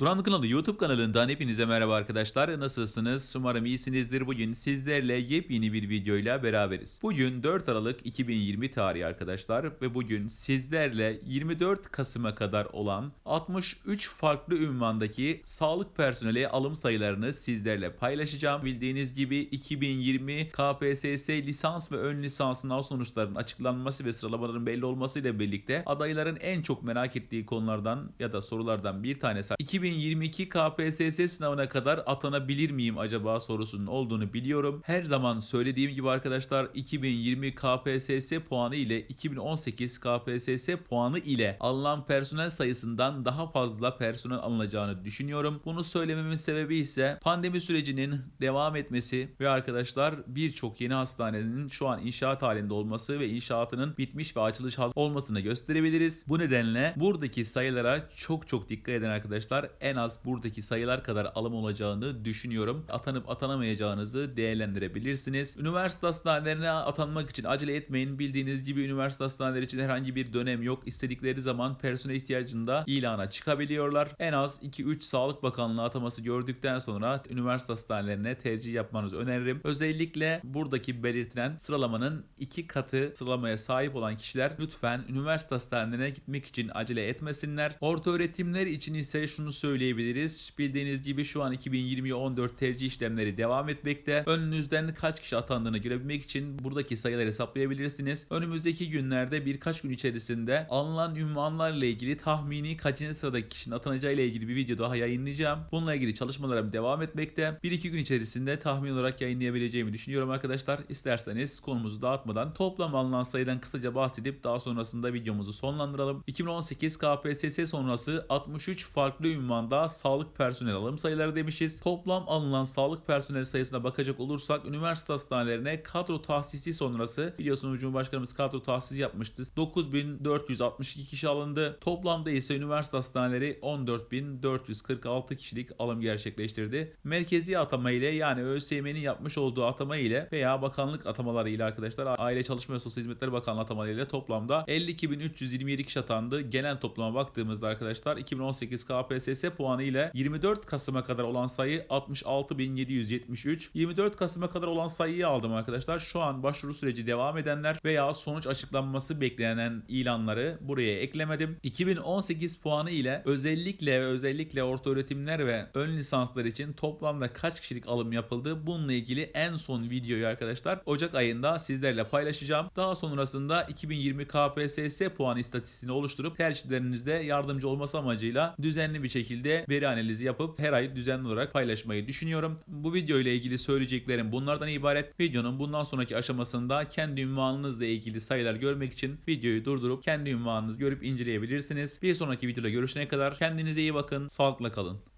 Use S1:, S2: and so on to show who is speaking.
S1: Duran Kanalı YouTube kanalından hepinize merhaba arkadaşlar. Nasılsınız? Umarım iyisinizdir. Bugün sizlerle yepyeni bir videoyla beraberiz. Bugün 4 Aralık 2020 tarihi arkadaşlar ve bugün sizlerle 24 Kasım'a kadar olan 63 farklı ünvandaki sağlık personeli alım sayılarını sizlerle paylaşacağım. Bildiğiniz gibi 2020 KPSS lisans ve ön lisans sınav sonuçlarının açıklanması ve sıralamaların belli olmasıyla birlikte adayların en çok merak ettiği konulardan ya da sorulardan bir tanesi 2022 KPSS sınavına kadar atanabilir miyim acaba sorusunun olduğunu biliyorum. Her zaman söylediğim gibi arkadaşlar 2020 KPSS puanı ile 2018 KPSS puanı ile alınan personel sayısından daha fazla personel alınacağını düşünüyorum. Bunu söylememin sebebi ise pandemi sürecinin devam etmesi ve arkadaşlar birçok yeni hastanenin şu an inşaat halinde olması ve inşaatının bitmiş ve açılış olmasını gösterebiliriz. Bu nedenle buradaki sayılara çok çok dikkat edin arkadaşlar. En az buradaki sayılar kadar alım olacağını düşünüyorum. Atanıp atanamayacağınızı değerlendirebilirsiniz. Üniversite hastanelerine atanmak için acele etmeyin. Bildiğiniz gibi üniversite hastaneleri için herhangi bir dönem yok. İstedikleri zaman personel ihtiyacında ilana çıkabiliyorlar. En az 2-3 Sağlık Bakanlığı ataması gördükten sonra üniversite hastanelerine tercih yapmanızı öneririm. Özellikle buradaki belirtilen sıralamanın iki katı sıralamaya sahip olan kişiler lütfen üniversite hastanelerine gitmek için acele etmesinler. Orta öğretimler için ise şunu söyleyebiliriz. Bildiğiniz gibi şu an 2020 14 tercih işlemleri devam etmekte. Önünüzden kaç kişi atandığını görebilmek için buradaki sayıları hesaplayabilirsiniz. Önümüzdeki günlerde birkaç gün içerisinde alınan ünvanlarla ilgili tahmini kaçıncı sıradaki kişinin atanacağı ile ilgili bir video daha yayınlayacağım. Bununla ilgili çalışmalarım devam etmekte. 1-2 gün içerisinde tahmin olarak yayınlayabileceğimi düşünüyorum arkadaşlar. İsterseniz konumuzu dağıtmadan toplam alınan sayıdan kısaca bahsedip daha sonrasında videomuzu sonlandıralım. 2018 KPSS sonrası 63 farklı ünvanda sağlık personel alım sayıları demişiz. Toplam alınan sağlık personel sayısına bakacak olursak üniversite hastanelerine kadro tahsisi sonrası biliyorsunuz Cumhurbaşkanımız kadro tahsisi yapmıştı. 9462 kişi alındı. Toplamda ise üniversite hastaneleri 14446 kişilik alım gerçekleştirdi. Merkezi atama ile yani ÖSYM'nin yapmış olduğu atama ile veya bakanlık atamaları ile arkadaşlar Aile Çalışma ve Sosyal Hizmetler Bakanlığı atamaları ile toplamda 52.327 kişi atandı. Genel toplama baktığımızda arkadaşlar 2018 KPSS puanı ile 24 Kasım'a kadar olan sayı 66.773. 24 Kasım'a kadar olan sayıyı aldım arkadaşlar. Şu an başvuru süreci devam edenler veya sonuç açıklanması beklenen ilanları buraya eklemedim. 2018 puanı ile özellikle ve özellikle orta öğretimler ve ön lisanslar için toplamda kaç kişilik alım yapıldı? Bununla ilgili en son videoyu arkadaşlar Ocak ayında sizlerle paylaşacağım. Daha sonrasında 2020 KPSS puan istatistiğini oluşturup tercihlerinizde yardımcı olması amacıyla düzenli bir şekilde veri analizi yapıp her ay düzenli olarak paylaşmayı düşünüyorum. Bu video ile ilgili söyleyeceklerim bunlardan ibaret. Videonun bundan sonraki aşamasında kendi ünvanınızla ilgili sayılar görmek için videoyu durdurup kendi ünvanınızı görüp inceleyebilirsiniz. Bir sonraki videoda görüşene kadar kendinize iyi bakın, sağlıkla kalın.